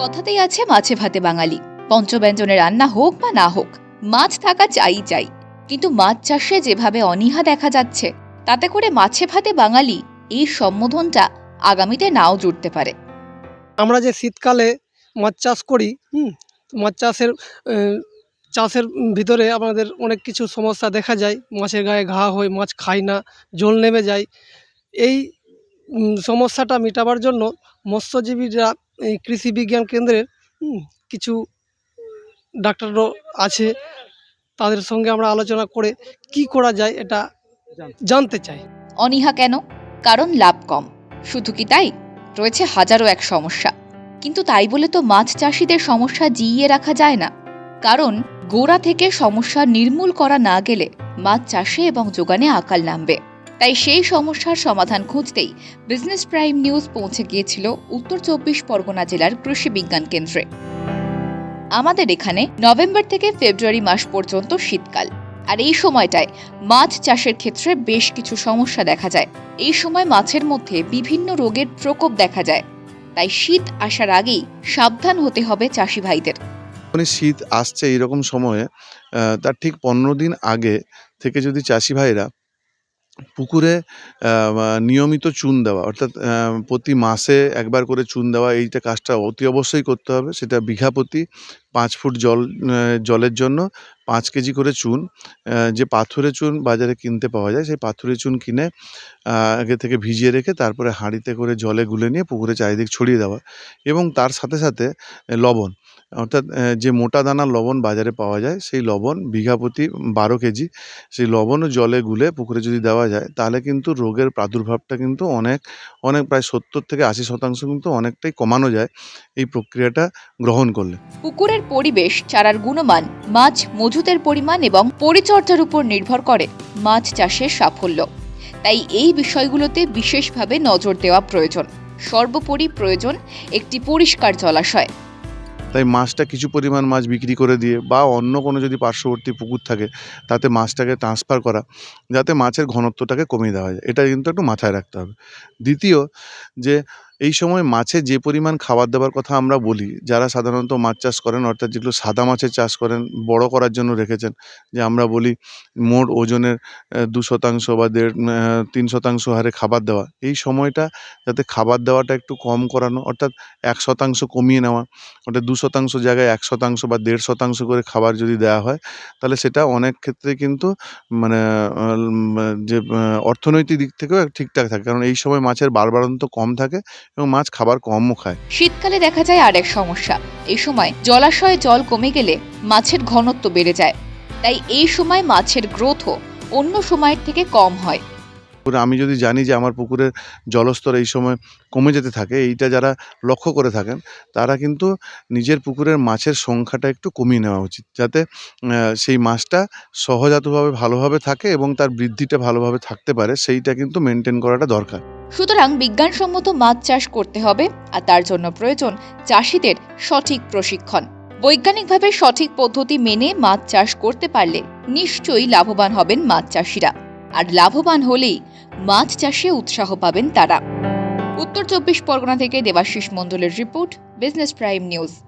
কথাতেই আছে মাছে ভাতে বাঙালি। পঞ্চব্যঞ্জনে রান্না হোক বা না হোক, মাছ থাকা চাই চাই। কিন্তু মাছ চাষে যেভাবে অনীহা দেখা যাচ্ছে, তাতে করে মাছে ভাতে বাঙালি এই সম্বোধনটা আগামীতে নাও জুড়তে পারে। আমরা যে শীতকালে মাছ চাষ করি, হুম, মাছ চাষের চাষের ভিতরে আমাদের অনেক কিছু সমস্যা দেখা যায়। মাছের গায়ে ঘা হয়, মাছ খায় না, জল নেমে যায়। এই সমস্যাটা মেটাবার জন্য মৎস্যজীবীরা কৃষি বিজ্ঞান কেন্দ্রের কিছু ডাক্তারও আছে। তাদের সঙ্গে আমরা আলোচনা করে কি করা যায় এটা জানতে চাই। অনীহা কেন? কারণ লাভ কম। শুধু কি তাই? রয়েছে হাজারো এক সমস্যা। কিন্তু তাই বলে তো মাছ চাষিদের সমস্যা জিইয়ে রাখা যায় না। কারণ গোড়া থেকে সমস্যা নির্মূল করা না গেলে মাছ চাষে এবং যোগানে আকাল নামবে। তাই সেই সমস্যার সমাধান খুঁজতেই বিজনেস প্রাইম নিউজ পৌঁছে গিয়েছিল উত্তর চব্বিশ পরগনা জেলার কৃষি বিজ্ঞান কেন্দ্রে। আমাদের এখানে নভেম্বর থেকে ফেব্রুয়ারি মাস পর্যন্ত শীতকাল। আর এই সময়টায় মাছ চাষের ক্ষেত্রে বেশ কিছু সমস্যা দেখা যায়। এই সময় মাছের মধ্যে বিভিন্ন রোগের প্রকোপ দেখা যায়। তাই শীত আসার আগেই সাবধান হতে হবে চাষি ভাইদের। যখনই শীত আসছে এইরকম সময়ে তার ঠিক পনেরো দিন আগে থেকে যদি চাষি ভাইরা পুকুরে নিয়মিত চুন দেওয়া, অর্থাৎ প্রতি মাসে একবার করে চুন দেওয়া, এইটা কাজটা অতি অবশ্যই করতে হবে, সেটা বিঘা প্রতি পাঁচ ফুট জল জলের জন্য পাঁচ কেজি করে চুন যে পাথরের চুন বাজারে কিনতে পাওয়া যায়, সেই পাথরের চুন কিনে আগে থেকে ভিজিয়ে রেখে তারপরে হাঁড়িতে করে জলে গুলে নিয়ে পুকুরে চারিদিক ছড়িয়ে দেওয়া এবং তার সাথে সাথে লবণ। অর্থাৎ যে মোটা দানার লবণ বাজারে পাওয়া যায়, সেই লবণ বিঘা প্রতি বারো কেজি, সেই লবণও জলে গুলে পুকুরে যদি দেওয়া যায়, তাহলে কিন্তু রোগের প্রাদুর্ভাবটা কিন্তু অনেক অনেক প্রায় সত্তর থেকে আশি শতাংশ কিন্তু অনেকটাই কমানো যায় এই প্রক্রিয়াটা গ্রহণ করলে। পুকুরের পরিবেশ, চারার গুণমান, মাছ মজুতের পরিমাণ এবং পরিচর্যার উপর নির্ভর করে মাছ চাষের সাফল্য। তাই এই বিষয়গুলোতে বিশেষভাবে নজর দেওয়া প্রয়োজন। সর্বোপরি প্রয়োজন একটি পরিষ্কার জলাশয়। তাই মাছটা কিছু পরিমাণ মাছ বিক্রি করে দিয়ে বা অন্য কোনো যদি পার্শ্ববর্তী পুকুর থাকে, তাতে মাছটাকে ট্রান্সফার করা, যাতে মাছের ঘনত্বটাকে কমিয়ে দেওয়া যায়। এটা কিন্তু একটু মাথায় রাখতে হবে। দ্বিতীয়, যে এই সময় মাছে যে পরিমাণ খাবার দেওয়ার কথা আমরা বলি, যারা সাধারণত মাছ চাষ করেন, অর্থাৎ যেগুলো সাদা মাছের চাষ করেন, বড় করার জন্য রেখেছেন। যে আমরা বলি মোট ওজনের দু শতাংশ বা দেড় তিন শতাংশ হারে খাবার দেওয়া। এই সময়টা যাতে খাবার দেওয়াটা একটু কম করানো, অর্থাৎ এক শতাংশ কমিয়ে নেওয়া ওটা দু শতাংশ জায়গায় এক শতাংশ বা দেড় শতাংশ করে খাবার যদি দেওয়া হয়, তাহলে সেটা অনেক ক্ষেত্রে কিন্তু মানে যে অর্থনৈতিক দিক থেকেও ঠিকঠাক থাকে। কারণ এই সময় মাছের বাড়বাড়ন্ত কম থাকে এবং মাছ খাবার কমও খায়। শীতকালে দেখা যায় আর এক সমস্যা। এই সময় জলাশয়ে জল কমে গেলে মাছের ঘনত্ব বেড়ে যায়। তাই এই সময় মাছের গ্রোথও অন্য সময়ের থেকে কম হয়। পুকুরে, আমি যদি জানি যে আমার পুকুরের জলস্তর এই সময় কমে যেতে থাকে, এইটা যারা লক্ষ্য করে থাকেন, তারা কিন্তু নিজের পুকুরের মাছের সংখ্যাটা একটু কমিয়ে নেওয়া উচিত। যাতে সেই মাছটা সহজাতভাবে ভালোভাবে থাকে এবং তার বৃদ্ধিটা ভালোভাবে থাকতে পারে, সেইটা কিন্তু মেনটেন করাটা দরকার। সুতরাং বিজ্ঞানসম্মত মাছ চাষ করতে হবে, আর তার জন্য প্রয়োজন চাষিদের সঠিক প্রশিক্ষণ। বৈজ্ঞানিকভাবে সঠিক পদ্ধতি মেনে মাছ চাষ করতে পারলে নিশ্চয়ই লাভবান হবেন মাছ চাষিরা। আর লাভবান হলেই মাছ চাষে উৎসাহ পাবেন তারা। উত্তর চব্বিশ পরগনা থেকে দেবাশিস মণ্ডলের রিপোর্ট, বিজনেস প্রাইম নিউজ।